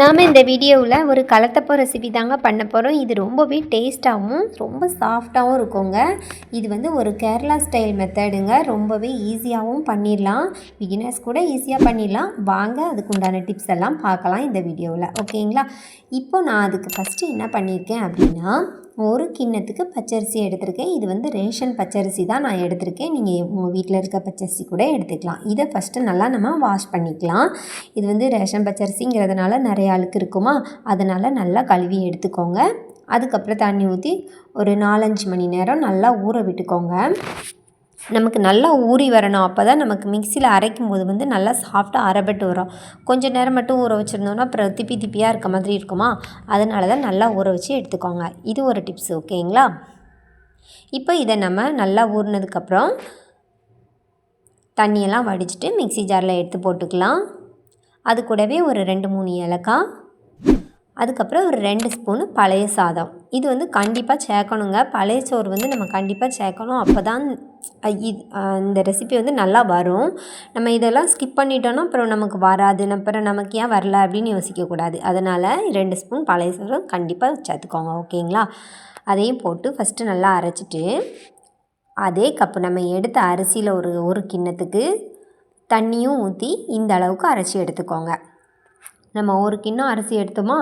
நாம் இந்த வீடியோவில் ஒரு கலத்தப்போ ரெசிபி தாங்க பண்ண போகிறோம் இது ரொம்பவே டேஸ்ட்டாகவும் ரொம்ப சாஃப்டாகவும் இருக்குங்க. இது வந்து ஒரு கேரளா ஸ்டைல் மெத்தடுங்க ரொம்பவே ஈஸியாகவும் பண்ணிடலாம். பிகினர்ஸ் கூட ஈஸியாக பண்ணிடலாம். வாங்க அதுக்கு உண்டான டிப்ஸ் எல்லாம் பார்க்கலாம் இந்த வீடியோவில். ஓகேங்களா இப்போ நான் அதுக்கு ஃபஸ்ட்டு என்ன பண்ணியிருக்கேன் அப்படின்னா ஒரு கிண்ணத்துக்கு பச்சரிசி எடுத்திருக்கேன். இது வந்து ரேஷன் பச்சரிசி தான் நான் எடுத்திருக்கேன். நீங்கள் உங்கள் வீட்டில் இருக்க பச்சரிசி கூட எடுத்துக்கலாம். இதை ஃபஸ்ட்டு நல்லா நம்ம வாஷ் பண்ணிக்கலாம். இது வந்து ரேஷன் பச்சரிசிங்கிறதுனால நிறைய ஆளுக்கு இருக்குமா? அதனால் நல்லா கழுவி எடுத்துக்கோங்க. அதுக்கப்புறம் தண்ணி ஊற்றி ஒரு நாலஞ்சு மணி நேரம் நல்லா ஊற விட்டுக்கோங்க. நமக்கு நல்லா ஊறி வரணும். அப்போ தான் நமக்கு மிக்சியில் அரைக்கும் போது வந்து நல்லா சாஃப்டாக அரைப்பட்டு வரும். கொஞ்சம் நேரம் மட்டும் ஊற வச்சுருந்தோன்னா அப்புறம் திப்பி திப்பியாக இருக்க மாதிரி இருக்குமா? அதனால தான் நல்லா ஊற வச்சு எடுத்துக்கோங்க. இது ஒரு டிப்ஸ் ஓகேங்களா இப்போ இதை நம்ம நல்லா ஊறினதுக்கப்புறம் தண்ணியெல்லாம் வடிச்சிட்டு மிக்சி ஜாரில் எடுத்து போட்டுக்கலாம். அது கூடவே ஒரு ரெண்டு மூணு ஏலக்காய் அதுக்கப்புறம் ஒரு ரெண்டு ஸ்பூனு பழைய சாதம். இது வந்து கண்டிப்பாக சேர்க்கணுங்க. பழைய சோறு வந்து நம்ம கண்டிப்பாக சேர்க்கணும். அப்போ தான் இது இந்த ரெசிபி வந்து நல்லா வரும். நம்ம இதெல்லாம் ஸ்கிப் பண்ணிட்டோன்னா அப்புறம் நமக்கு வராது. அப்புறம் நமக்கு ஏன் வரல அப்படின்னு யோசிக்கக்கூடாது. அதனால் ரெண்டு ஸ்பூன் பழைய சோறு கண்டிப்பாக சேர்த்துக்கோங்க. ஓகேங்களா? அதையும் போட்டு ஃபஸ்ட்டு நல்லா அரைச்சிட்டு அதே கப்பு நம்ம எடுத்த அரிசியில் ஒரு ஒரு கிண்ணத்துக்கு தண்ணியும் ஊற்றி இந்த அளவுக்கு அரைச்சி எடுத்துக்கோங்க. நம்ம ஒரு கிண்ணம் அரிசி எடுத்தோமா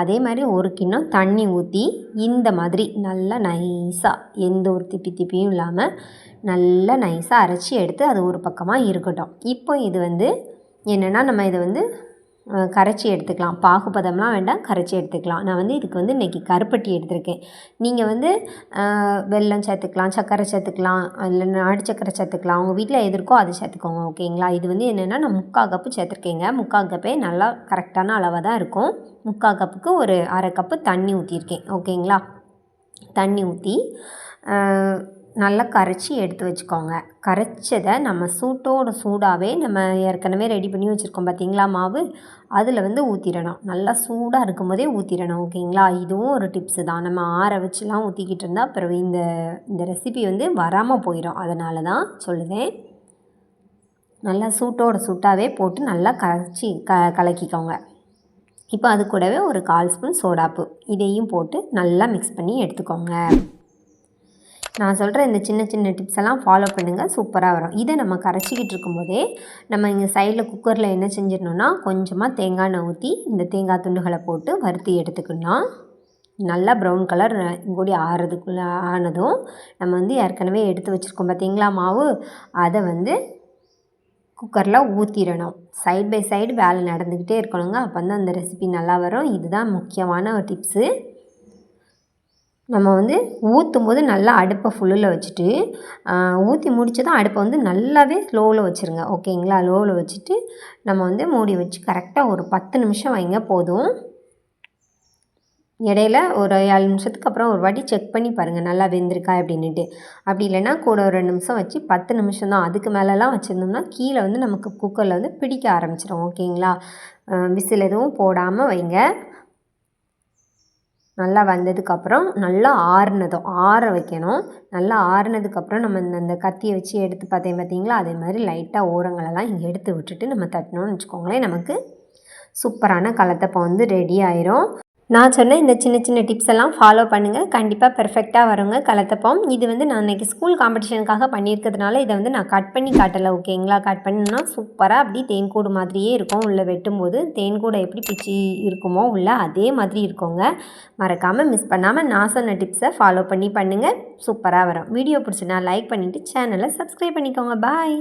அதே மாதிரி ஒரு கிண்ணம் தண்ணி ஊற்றி இந்த மாதிரி நல்லா நைஸாக எந்த ஒரு திப்பி திப்பியும் இல்லாமல் நல்லா நைஸாக அரைச்சி எடுத்து அது ஒரு பக்கமாக இருக்கட்டும். இப்போ இது வந்து என்னென்னா நம்ம இதை வந்து கரைச்சி எடுத்துக்கலாம். பாகுபதம்லாம் வேண்டாம் கரைச்சி எடுத்துக்கலாம். நான் வந்து இதுக்கு வந்து இன்றைக்கி கருப்பட்டி எடுத்திருக்கேன். நீங்கள் வந்து வெல்லம் சேர்த்துக்கலாம் சர்க்கரை சேர்த்துக்கலாம் இல்லை நாடு சர்க்கரை சேர்த்துக்கலாம். உங்கள் வீட்டில் எது இருக்கோ அதை சேர்த்துக்கோங்க ஓகேங்களா? இது வந்து என்னென்னா நான் முக்கால் கப்பு சேர்த்துருக்கேங்க. முக்கால் கப்பே நல்லா கரெக்டான அளவாக தான் இருக்கும் முக்கால் கப்புக்கு ஒரு அரை கப்பு தண்ணி ஊற்றிருக்கேன் ஓகேங்களா? தண்ணி ஊற்றி நல்லா கரைச்சி எடுத்து வச்சுக்கோங்க. கரைச்சதை நம்ம சூட்டோட சூடாகவே நம்ம ஏற்கனவே ரெடி பண்ணி வச்சுருக்கோம் பார்த்திங்களா மாவு? அதில் வந்து ஊற்றிடணும் நல்லா சூடாக இருக்கும் போதே ஊற்றிடணும் ஓகேங்களா? இதுவும் ஒரு டிப்ஸு தான். நம்ம ஆற வச்சுலாம் ஊற்றிக்கிட்டு இருந்தால் அப்புறம் இந்த இந்த ரெசிபி வந்து வராமல் போயிடும் அதனால தான் சொல்லுவேன் நல்லா சூட்டோட சூட்டாகவே போட்டு நல்லா கரைச்சி க கலக்கிக்கோங்க. இப்போ அது கூடவே ஒரு கால் ஸ்பூன் சோடாப்பு இதையும் போட்டு நல்லா மிக்ஸ் பண்ணி எடுத்துக்கோங்க. நான் சொல்கிற இந்த சின்ன சின்ன டிப்ஸ் எல்லாம் ஃபாலோ பண்ணுங்கள் சூப்பராக வரும். இதை நம்ம கரைச்சிக்கிட்டு இருக்கும்போதே நம்ம இங்கே சைடில் குக்கரில் என்ன செஞ்சிடணுன்னா கொஞ்சமாக தேங்காய் எண்ணெய் ஊற்றி இந்த தேங்காய் துண்டுகளை போட்டு வறுத்தி எடுத்துக்கணும் நல்லா ப்ரௌன் கலர் கூடி ஆறுறதுக்குள்ளே ஆனதும் நம்ம வந்து ஏற்கனவே எடுத்து வச்சுருக்கோம் பார்த்தீங்களா மாவு? அதை வந்து குக்கரில் ஊற்றிடணும் சைட் பை சைடு வேலை நடந்துக்கிட்டே இருக்கணுங்க. அப்போ தான் அந்த ரெசிபி நல்லா வரும். இதுதான் முக்கியமான ஒரு டிப்ஸு நம்ம வந்து ஊற்றும் போது நல்லா அடுப்பை ஃபுல்லில் வச்சுட்டு ஊற்றி முடித்ததும் அடுப்பை வந்து நல்லாவே லோவில் வச்சுருங்க. ஓகேங்களா? லோவில் வச்சுட்டு நம்ம வந்து மூடி வச்சு கரெக்டாக ஒரு பத்து நிமிஷம் வைங்க போதும். இடையில ஒரு ஏழு நிமிஷத்துக்கு அப்புறம் ஒரு வாட்டி செக் பண்ணி பாருங்கள் நல்லா வெந்திருக்கா அப்படின்ட்டு அப்படி இல்லைன்னா கூட ஒரு ரெண்டு நிமிஷம் வச்சு பத்து நிமிஷம் தான். அதுக்கு மேலெலாம் வச்சுருந்தோம்னா கீழே வந்து நமக்கு குக்கரில் வந்து பிடிக்க ஆரம்பிச்சிடும் ஓகேங்களா? விசில் எதுவும் போடாமல் வைங்க. நல்லா வந்ததுக்கப்புறம் நல்லா ஆறுனதும் ஆற வைக்கணும். நல்லா ஆறுனதுக்கப்புறம் நம்ம இந்த அந்த கத்தியை வச்சு எடுத்து பார்த்தேன் பார்த்தீங்களா? அதே மாதிரி லைட்டாக ஓரங்களெல்லாம் இங்கே எடுத்து விட்டுட்டு நம்ம தட்டினோன்னு வச்சுக்கோங்களேன் நமக்கு சூப்பரான கலத்தப்பம் வந்து ரெடி ஆயிரும். நான் சொன்ன இந்த சின்ன சின்ன டிப்ஸ் எல்லாம் ஃபாலோ பண்ணுங்கள் கண்டிப்பாக பெர்ஃபெக்டாக வருங்க. கலத்தப்போம் இது வந்து நான் இன்றைக்கி ஸ்கூல் காம்படிஷனுக்காக பண்ணியிருக்கிறதுனால இதை வந்து நான் கட் பண்ணி காட்டலை ஓகேங்களா கட் பண்ணினா சூப்பராக அப்படி தேன்கூடு மாதிரியே இருக்கும் உள்ளே வெட்டும்போது. தேன்கூடை எப்படி பிச்சு இருக்குமோ உள்ளே அதே மாதிரி இருக்கோங்க. மறக்காமல் மிஸ் பண்ணாமல் நான் சொன்ன டிப்ஸை ஃபாலோ பண்ணி பண்ணுங்கள் சூப்பராக வரும். வீடியோ பிடிச்சினா லைக் பண்ணிவிட்டு சேனலை சப்ஸ்கிரைப் பண்ணிக்கோங்க. பாய்